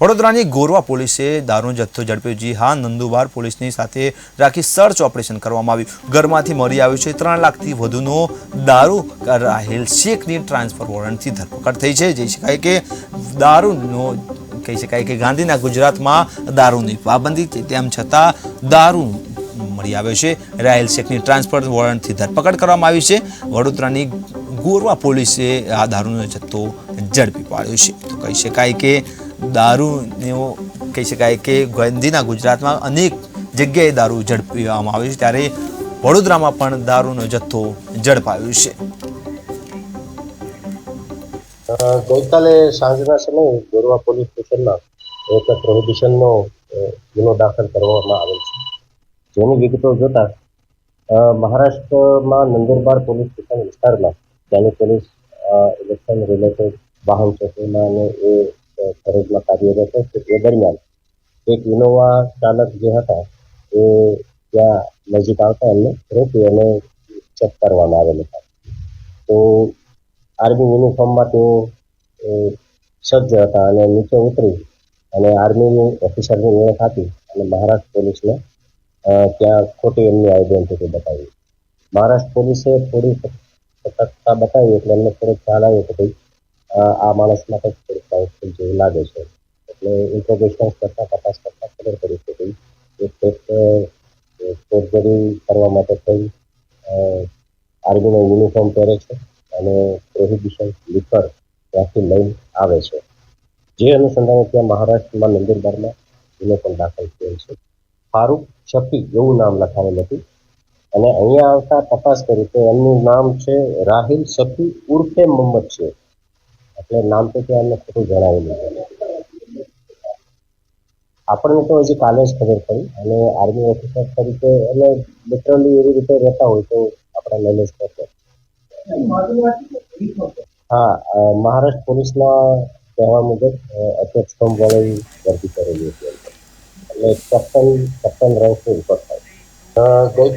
વડોદરાની ગોરવા પોલીસે દારૂનો જથ્થો ઝડપ્યો, જી હા નંદુબાર પોલીસની સાથે રાખી સર્ચ ઓપરેશન કરવામાં આવ્યું. ઘરમાંથી મળી આવ્યું છે. ત્રણ લાખથી વધુનો દારૂ રાહેલ શેખની ટ્રાન્સફર વોરંટથી ધરપકડ થઈ છે. જઈ શકાય કે દારૂનો, કહી શકાય કે ગાંધીના ગુજરાતમાં દારૂની પાબંદી તેમ છતાં દારૂ મળી આવ્યો છે. રાહેલ શેખની ટ્રાન્સફર વોરંટથી ધરપકડ કરવામાં આવી છે. વડોદરાની ગોરવા પોલીસે આ દારૂનો જથ્થો ઝડપી પાડ્યો છે. તો કહી શકાય કે દારૂનો કહી શકાય કે ગાંધીના ગુજરાતમાં અનેક જગ્યાએ દારૂ ઝડપવામાં આવ્યો છે. ત્યારે વડોદરામાં પણ દારૂનો જથ્થો ઝડપાયો છે. ગઈકાલે સાંજના સમયે ગોરવા પોલીસ સ્ટેશનમાં એક પ્રોહિબિશનનો ગુનો દાખલ કરવામાં આવેલ છે. જેની વિગતો જોતા મહારાષ્ટ્રમાં નંદુરબાર પોલીસ સ્ટેશન વિસ્તારમાં ત્યાંની પોલીસ ઇલેક્શન રિલેટેડ વાહન ચોકીમાં અને એ ફરજમાં કાર્યરત છે એ દરમિયાન એક ઇનોવા ચાલક જે હતા, એ ત્યાં નજીક આવતા એમને રોકી અને ચેક કરવામાં આવેલ હતા. તો આર્મી યુનિફોર્મમાં તેઓ સજ્જ હતા અને નીચે ઉતરી અને આર્મીની ઓફિસરની ઓળખ આપી અને મહારાષ્ટ્ર પોલીસને ત્યાં ખોટી એમની આઈડેન્ટિટી બતાવી. મહારાષ્ટ્ર પોલીસે થોડી સતર્કતા બતાવી એટલે એમને થોડો ખ્યાલ આવ્યો કે ભાઈ આ માણસ માટે ડાઉટફુલ જેવું લાગે છે. એટલે ઇન્ટ્રોગેશન કરતા તપાસ કરતા ખબર પડી કે ભાઈ. એ કંઈક ફોર્જરી કરવા માટે થઈ. આર્મીનો યુનિફોર્મ પહેરે છે અને પ્રોહિબિશન લીકર ત્યાંથી લઈ આવે છે. જે અનુસંધાને ત્યાં મહારાષ્ટ્રમાં નંદુરબારમાં ગુનો પણ દાખલ થયેલ છે. ફારૂક શફી એવું નામ લખાવેલ હતું. અને અહીંયા આવતા તપાસ કરી તો એમનું નામ છે રાહિલ શફી ઉર્ફે મોહમ્મદ છે એટલે નામ તો ત્યાં એમને ખોટું જણાવી દીધું આપણને તો હજી કાલે જ ખબર પડી. અને આર્મી ઓફિસર તરીકે અને લિટરલી એવી રીતે રહેતા હોય તો આપણે મેનેજ કરશે હા મહારાષ્ટ્ર પોલીસના કહેવા મુજબ અધ્યક્ષ કમ વળી ભરતી કરેલી હતી. એટલે કેપ્ટન કેપ્ટન રેન્કથી ઉપર થાય. ગઈ